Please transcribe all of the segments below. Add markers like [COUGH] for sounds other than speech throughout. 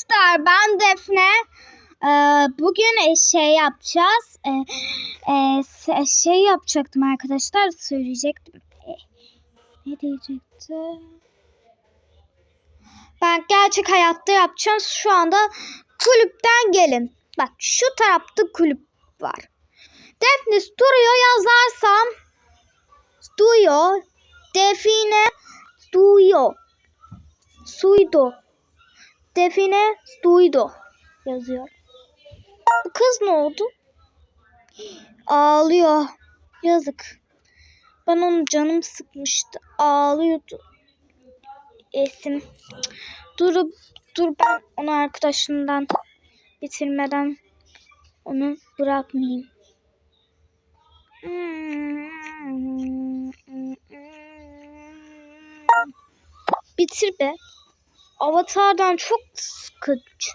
Arkadaşlar ben Defne. Ee, bugün şey yapacağız. Ee, e, şey yapacaktım arkadaşlar. Söyleyecektim. E, ne diyecektim? Ben gerçek hayatta yapacağım. Şu anda kulüpten gelin. Bak şu tarafta kulüp var. Defne Studio yazarsam Studio Define Studio Suido Define Stuido yazıyor. Bu kız ne oldu? Ağlıyor. Yazık. Ben onun canım sıkmıştı. Ağlıyordu. Esim. Dur, dur ben onu arkadaşından bitirmeden onu bırakmayayım. Bitir be. Avatar'dan çok sıkıcı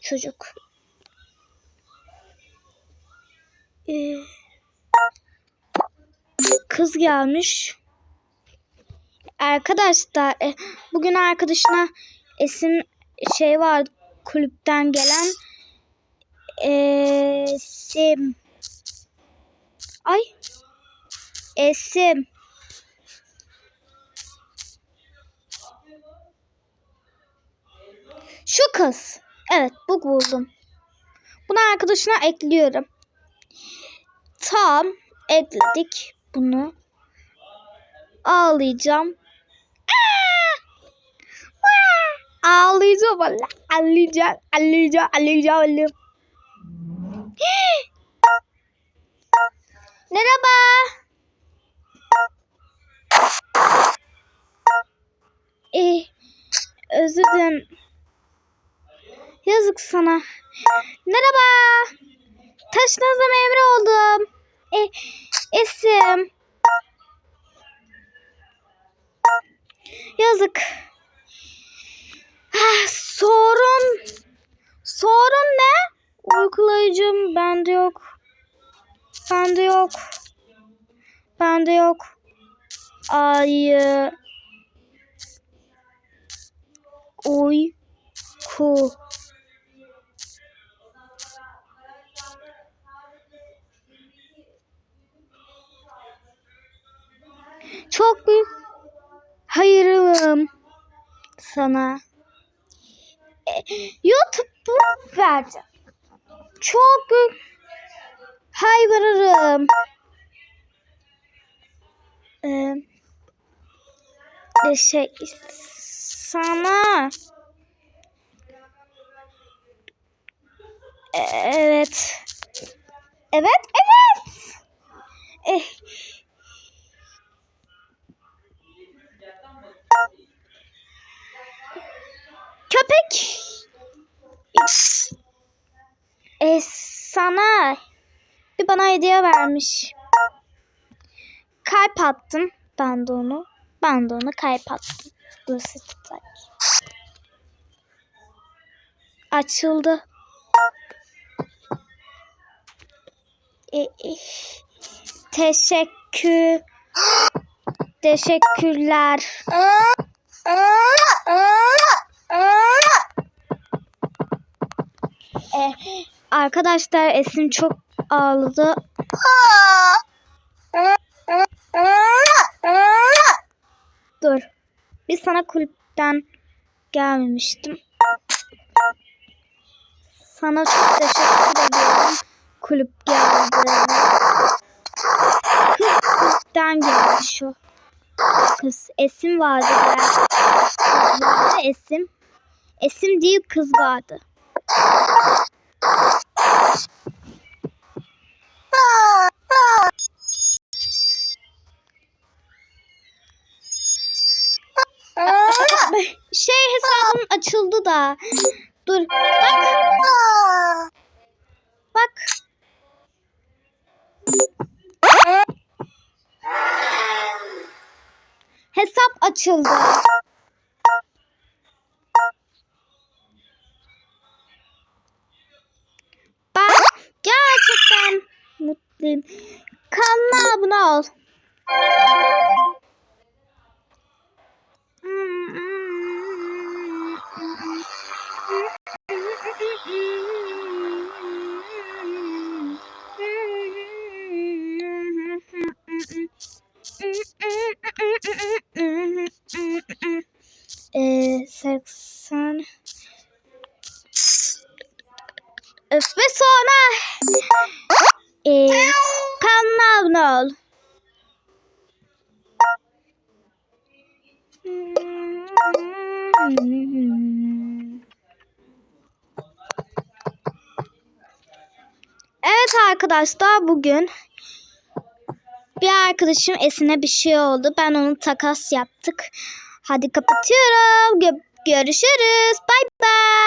çocuk. Ee, kız gelmiş. Arkadaşlar e, bugün arkadaşına Esin şey var kulüpten gelen Esim. Ay. Esim. Şu kız. Evet bu buldum. Bunu arkadaşına ekliyorum. Tam ekledik bunu. Ağlayacağım. Ağlayacağım valla. Ağlayacağım, ağlayacağım, ağlayacağım. ağlayacağım. [GASPS] Merhaba. Eh, özür dilerim. Yazık sana. Merhaba. Taşınıza memur oldum. E, isim. Yazık. Ah, sorun. Sorun ne? Uygulayıcım bende yok. Bende yok. Bende yok. Ayı. Uyku. Çok büyük sana. E, YouTube vereceğim. Çok büyük. Ee, şey sana. E, Evet. Evet, evet. Eh, köpek. E, sana bir bana hediye vermiş. Kalp attım. Ben de onu. Ben de onu kalp attım. Dur sıçtak. Açıldı. E, e, teşekkür. Teşekkürler. E, arkadaşlar Esin çok ağladı. Dur. Biz sana kulüpten gelmemiştim. Sana çok teşekkür ediyorum. Kulüp geldi. Kız kulüpten geldi şu. Kız Esim vardı. Kız vardı Esim. Esim değil kız vardı. Şey hesabım da. Dur. Bak. Bak. Hesap açıldı. Ben gerçekten mutluyum. Kanala abone ol. 80 Öf ve sonra e, kanına abone ol. Evet arkadaşlar bugün bir arkadaşım Esin'e bir şey oldu. Ben onu takas yaptık. Hadi kapatıyorum. Gö- görüşürüz. Bay bay.